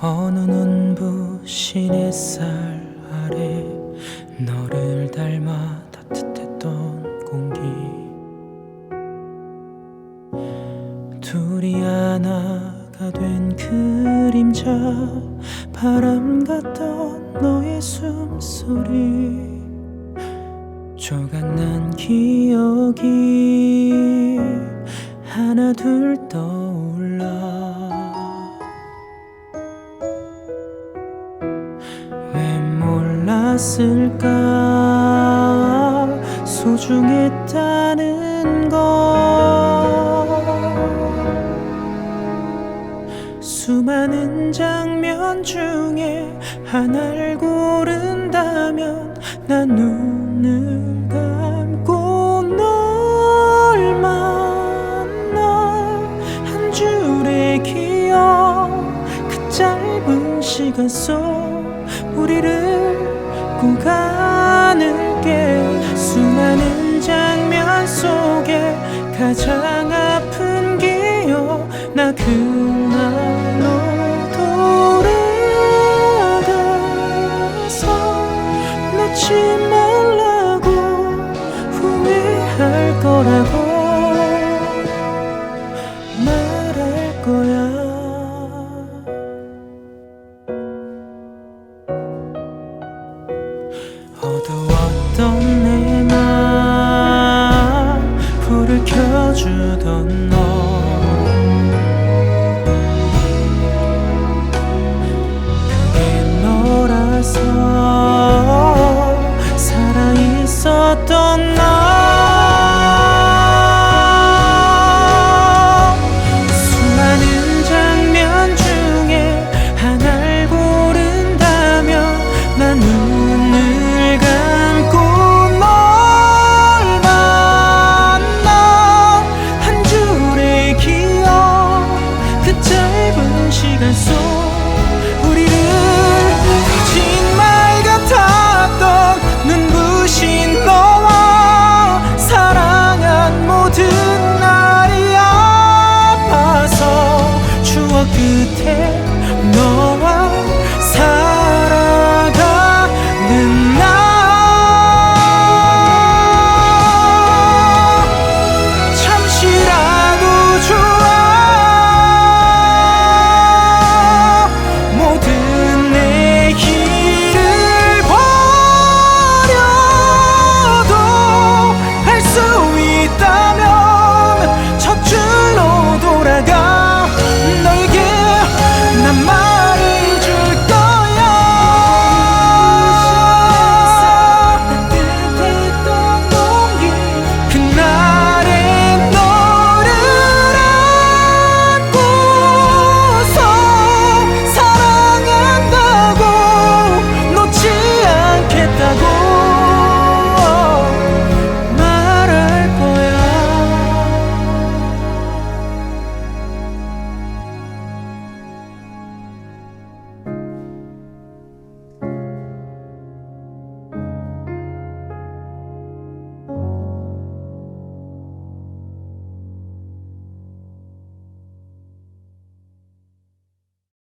어느 눈부신 햇살 아래 너를 닮아 따뜻했던 공기. 둘이 하나가 된 그림자 바람 같던 너의 숨소리. 조각난 기억이 하나 둘 떠올라 몰랐을까? 소중했다는 거 수많은 장면 중에 하나를 고른다면 난 눈을 감고 널 만나 한 줄의 기억 그 짧은 시간 속 우리를 꼭 안을게 수많은 장면 속에 가장 아픈 기억 나그 켜주던 너. 그게 너라서 살아있었던 나 天。